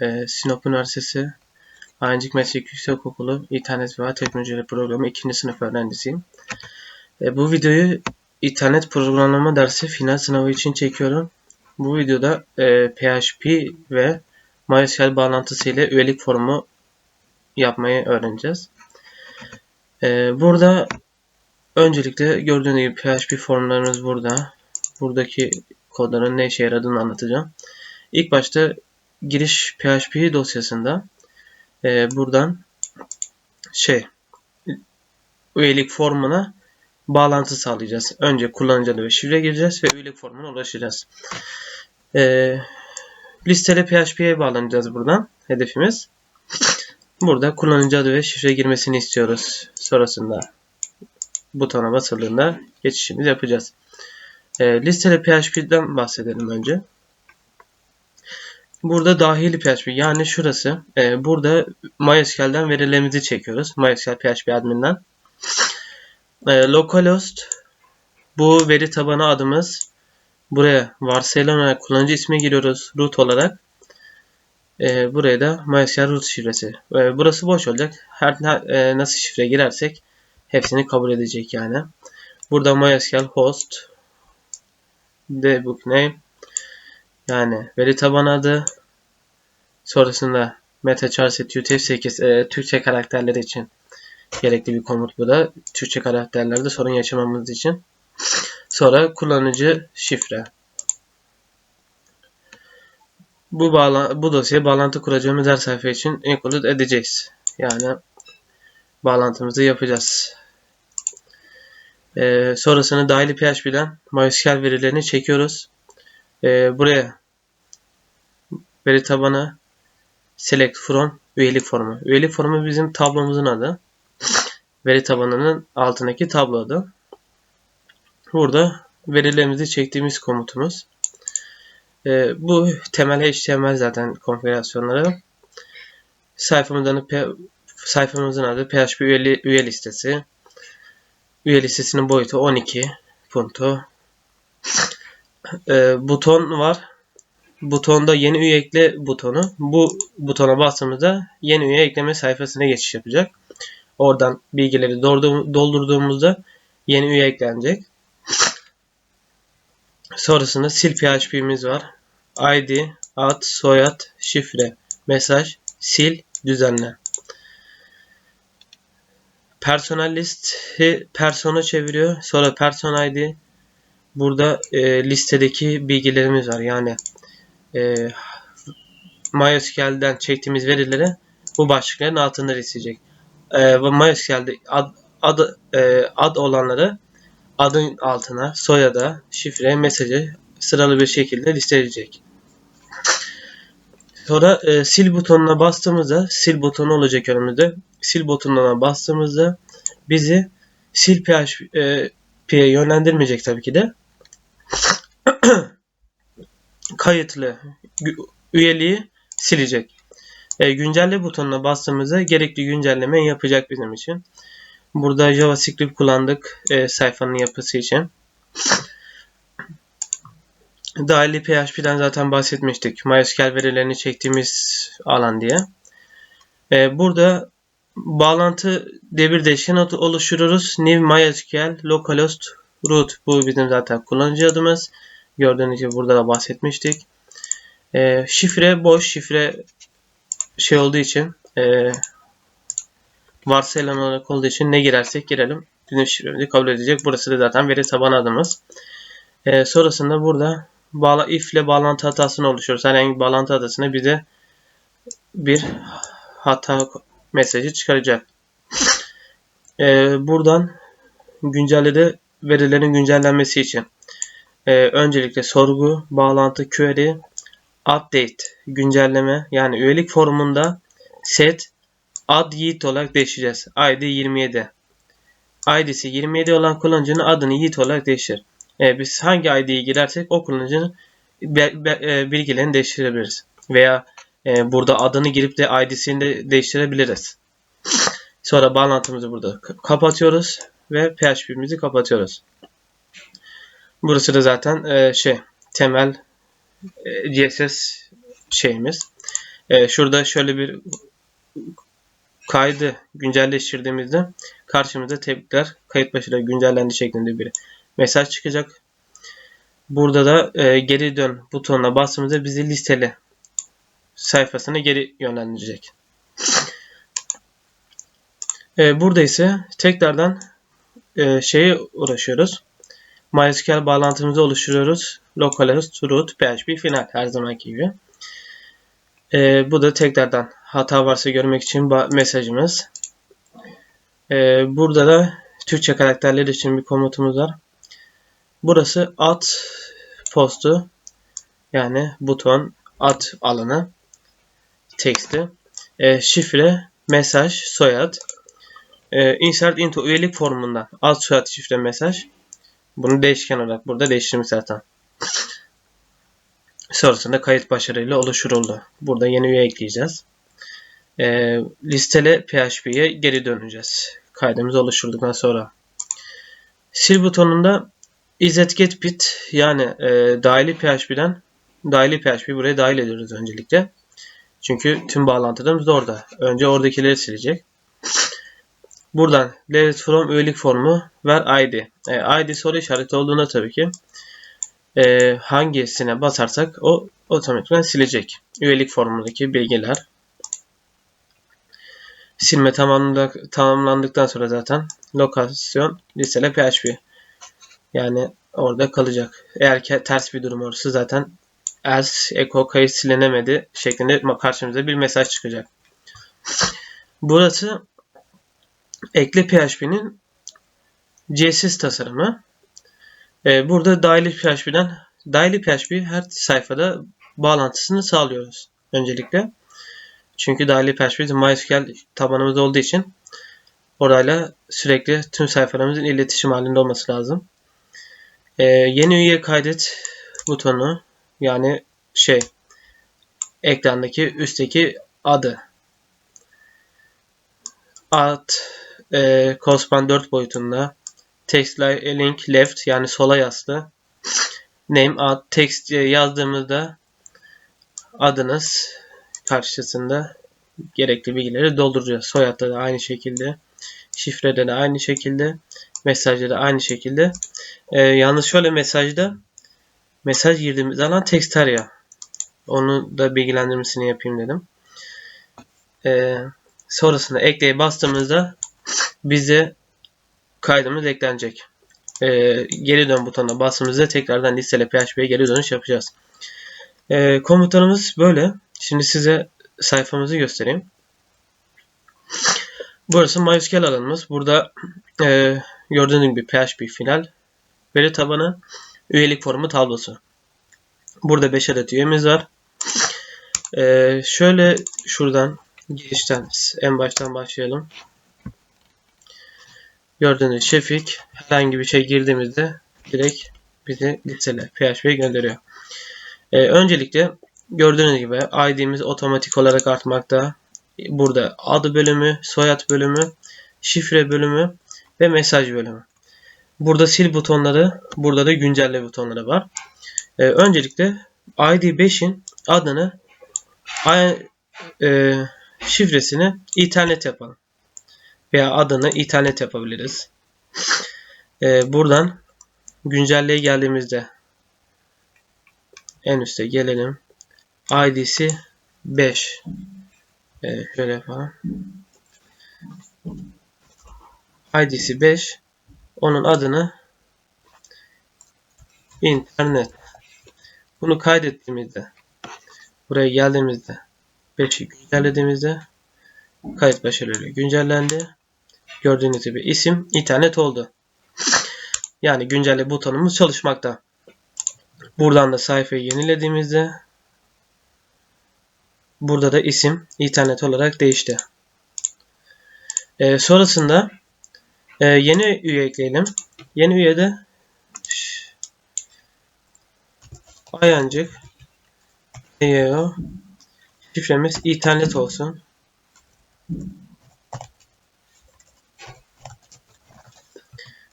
e, Sinop Üniversitesi Ayıncık Meslek Yüksekokulu İnternet ve Teknolojileri Programı 2. sınıf öğrencisiyim. E, bu videoyu internet programlama dersi final sınavı için çekiyorum. Bu videoda e, PHP ve MySQL bağlantısı ile üyelik formu yapmayı öğreneceğiz. E, burada öncelikle gördüğünüz gibi PHP formlarımız burada. Buradaki kodların ne işe yaradığını anlatacağım. İlk başta giriş PHP dosyasında e, buradan şey üyelik formuna bağlantı sağlayacağız. Önce kullanıcı adı ve şifre gireceğiz ve üyelik formuna ulaşacağız. E, listeli PHP'ye bağlanacağız buradan. Hedefimiz. Burada kullanıcı adı ve şifre girmesini istiyoruz. Sonrasında butona basıldığında geçişimizi yapacağız. E, listeli PHP'den bahsedelim önce. Burada dahili PHP yani şurası. E, burada MySQL'den verilerimizi çekiyoruz. MySQL PHP admin'den. E, localhost bu veri tabanı adımız. Buraya varsayılan olarak kullanıcı ismi giriyoruz root olarak. E, buraya da MySQL root şifresi. E, burası boş olacak. Her e, nasıl şifre girersek hepsini kabul edecek yani. Burada MySQL host debug name yani veri tabanı adı sonrasında metacharset utf8 e, Türkçe karakterleri için gerekli bir komut bu da. Türkçe karakterlerde sorun yaşamamız için. Sonra kullanıcı şifre. Bu bağla bu dosyaya bağlantı kuracağımız her sayfa için include edeceğiz. Yani bağlantımızı yapacağız. Ee, sonrasında dahili PHP'den MySQL verilerini çekiyoruz. Ee, buraya veri tabanı select from üyelik formu. Üyelik formu bizim tablomuzun adı. Veri tabanının altındaki tablo adı. Burada verilerimizi çektiğimiz komutumuz. Ee, bu temel HTML zaten konfigürasyonları. Sayfamızın, sayfamızın adı PHP üye, üye listesi. Üye listesinin boyutu 12 punto. Ee, buton var. Butonda yeni üye ekle butonu. Bu butona bastığımızda yeni üye ekleme sayfasına geçiş yapacak. Oradan bilgileri doldurduğumuzda yeni üye eklenecek. Sonrasında sil PHP'miz var. ID, ad, soyad, şifre, mesaj, sil, düzenle. Personel listi persona çeviriyor. Sonra person ID burada e, listedeki bilgilerimiz var. Yani e, MySQL'den çektiğimiz verileri bu başlıkların altında listeyecek. E, MySQL'de ad, ad, e, ad olanları adın altına soyada, şifre, mesajı sıralı bir şekilde listeleyecek. Sonra e, sil butonuna bastığımızda sil butonu olacak önümüzde. Sil butonuna bastığımızda bizi sil PHP'ye yönlendirmeyecek tabii ki de. Kayıtlı üyeliği silecek. E, güncelle butonuna bastığımızda gerekli güncelleme yapacak bizim için. Burada JavaScript kullandık e, sayfanın yapısı için. Dahili PHP'den zaten bahsetmiştik. MySQL verilerini çektiğimiz alan diye. E, burada bağlantı devir değişkeni oluşturuyoruz. New MySQL localhost root. Bu bizim zaten kullanıcı adımız. Gördüğünüz gibi burada da bahsetmiştik. E, şifre boş. Şifre şey olduğu için e, varsayılan olarak olduğu için ne girersek girelim. Bizim şifremizi kabul edecek. Burası da zaten veri tabanı adımız. E, sonrasında burada bağla, if ile bağlantı hatasını oluşuyoruz. Herhangi bir bağlantı hatasına bize bir hata mesajı çıkaracak. E, buradan güncellede verilerin güncellenmesi için e, öncelikle sorgu, bağlantı, query, update, güncelleme yani üyelik formunda set ad yiğit olarak değiştireceğiz. ID 27. ID'si 27 olan kullanıcının adını yiğit olarak değiştir. E, biz hangi ID'yi girersek o kullanıcının e, bilgilerini değiştirebiliriz. Veya e, burada adını girip de ID'sini de değiştirebiliriz. Sonra bağlantımızı burada kapatıyoruz ve PHP'mizi kapatıyoruz. Burası da zaten e, şey temel e, CSS şeyimiz. e, şurada şöyle bir kaydı güncelleştirdiğimizde karşımıza tebrikler kayıt başarılı güncellendi şeklinde bir mesaj çıkacak. Burada da e, geri dön butonuna bastığımızda bizi listeli sayfasına geri yönlendirecek. E, burada ise tekrardan e, şeye uğraşıyoruz. MySQL bağlantımızı oluşturuyoruz. Localhost root php final her zamanki gibi. E, bu da tekrardan hata varsa görmek için mesajımız. E, burada da Türkçe karakterler için bir komutumuz var. Burası at postu yani buton at alanı teksti. E, şifre, mesaj, soyad. E, insert into üyelik formundan ad soyad şifre mesaj. Bunu değişken olarak burada değiştirmiş zaten. Sonrasında kayıt başarıyla oluşturuldu. Burada yeni üye ekleyeceğiz. E, listele PHP'ye geri döneceğiz. Kaydımız oluşturduktan sonra. Sil butonunda get bit yani e, dahili PHP'den dahili PHP buraya dahil ediyoruz öncelikle. Çünkü tüm bağlantılarımız orada. Önce oradakileri silecek. Buradan delete from üyelik formu ver ID. E, ID soru işareti olduğunda tabii ki e, hangisine basarsak o otomatikman silecek. Üyelik formundaki bilgiler. Silme tamamlandıktan sonra zaten lokasyon listele PHP. Yani orada kalacak. Eğer ki ters bir durum olursa zaten else echo kayıt silinemedi şeklinde karşımıza bir mesaj çıkacak. Burası ekle PHP'nin CSS tasarımı. Ee, burada dahili PHP'den dahili PHP her sayfada bağlantısını sağlıyoruz öncelikle. Çünkü dahili PHP MySQL tabanımız olduğu için orayla sürekli tüm sayfalarımızın iletişim halinde olması lazım. Ee, yeni üye kaydet butonu yani şey ekrandaki üstteki adı ad e, Cospan 4 boyutunda text link left yani sola yaslı name ad text yazdığımızda adınız karşısında gerekli bilgileri dolduracağız. Soyadda da aynı şekilde. Şifrede de aynı şekilde. Mesajda da aynı şekilde. Ee, yalnız şöyle mesajda mesaj girdiğimiz alan Textaria. Onu da bilgilendirmesini yapayım dedim. Ee, sonrasında ekleye bastığımızda bize kaydımız eklenecek. Ee, geri dön butonuna bastığımızda tekrardan listele PHP'ye geri dönüş yapacağız. Ee, komutanımız böyle. Şimdi size sayfamızı göstereyim. Burası MySQL alanımız. Burada e, gördüğünüz gibi PHP final, veri tabanı, üyelik formu tablosu. Burada 5 adet üyemiz var. Ee, şöyle şuradan girişten en baştan başlayalım. Gördüğünüz Şefik herhangi bir şey girdiğimizde direkt bizi listele PHP'ye gönderiyor. Ee, öncelikle gördüğünüz gibi ID'miz otomatik olarak artmakta. Burada adı bölümü, soyad bölümü, şifre bölümü ve mesaj bölümü. Burada sil butonları, burada da güncelle butonları var. Ee, öncelikle ID5'in adını e, şifresini internet yapalım. Veya adını internet yapabiliriz. Ee, buradan güncelleye geldiğimizde en üste gelelim. ID'si 5. Ee, şöyle yapalım. ID'si 5. Onun adını internet. Bunu kaydettiğimizde buraya geldiğimizde 5'i güncellediğimizde kayıt başarılı güncellendi. Gördüğünüz gibi isim internet oldu. Yani güncelle butonumuz çalışmakta. Buradan da sayfayı yenilediğimizde burada da isim internet olarak değişti. Ee, sonrasında e, yeni üye ekleyelim. Yeni üyede Ayancık EO şifremiz internet olsun.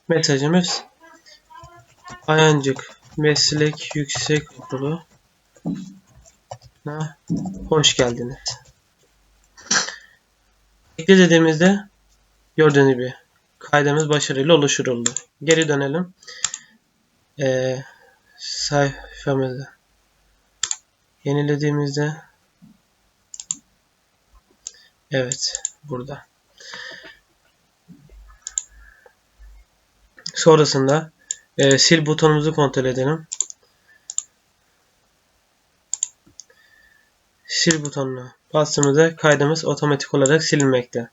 Mesajımız Ayancık Meslek Yüksek Okulu hoş geldiniz. Ekle dediğimizde gördüğünüz gibi kaydımız başarıyla oluşturuldu. Geri dönelim. Ee, sayfamızı yenilediğimizde evet burada. Sonrasında e, sil butonumuzu kontrol edelim. Sil butonuna bastığımızda kaydımız otomatik olarak silinmekte.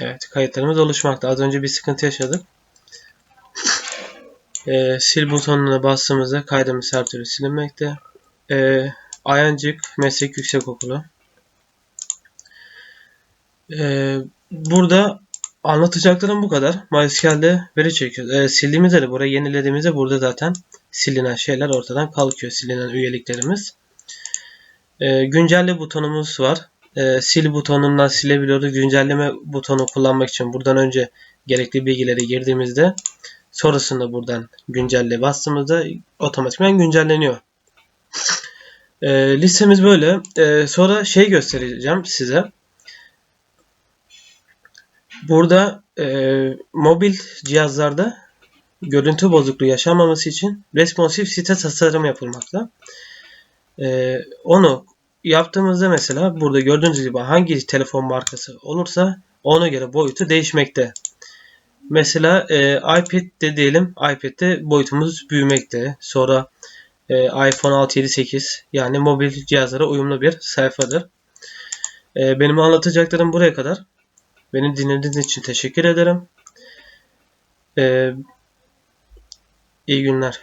Evet kayıtlarımız oluşmakta. Az önce bir sıkıntı yaşadık. Ee, sil butonuna bastığımızda kaydımız her türlü silinmekte. Ee, Ayancık Meslek Yüksekokulu. Ee, burada anlatacaklarım bu kadar. MySQL'de veri çekiyoruz. Ee, sildiğimizde de burayı yenilediğimizde burada zaten silinen şeyler ortadan kalkıyor. Silinen üyeliklerimiz. Ee, güncelle butonumuz var. Ee, sil butonundan silebiliyoruz. Güncelleme butonu kullanmak için buradan önce gerekli bilgileri girdiğimizde sonrasında buradan güncelle bastığımızda otomatikman güncelleniyor. E, listemiz böyle. E, sonra şey göstereceğim size. Burada e, mobil cihazlarda görüntü bozukluğu yaşanmaması için responsif site tasarım yapılmakta. E, onu yaptığımızda mesela burada gördüğünüz gibi hangi telefon markası olursa ona göre boyutu değişmekte. Mesela e, iPad'de diyelim iPad'de boyutumuz büyümekte. Sonra e, iPhone 6, 7, 8 yani mobil cihazlara uyumlu bir sayfadır. E, benim anlatacaklarım buraya kadar. Beni dinlediğiniz için teşekkür ederim. E, iyi günler.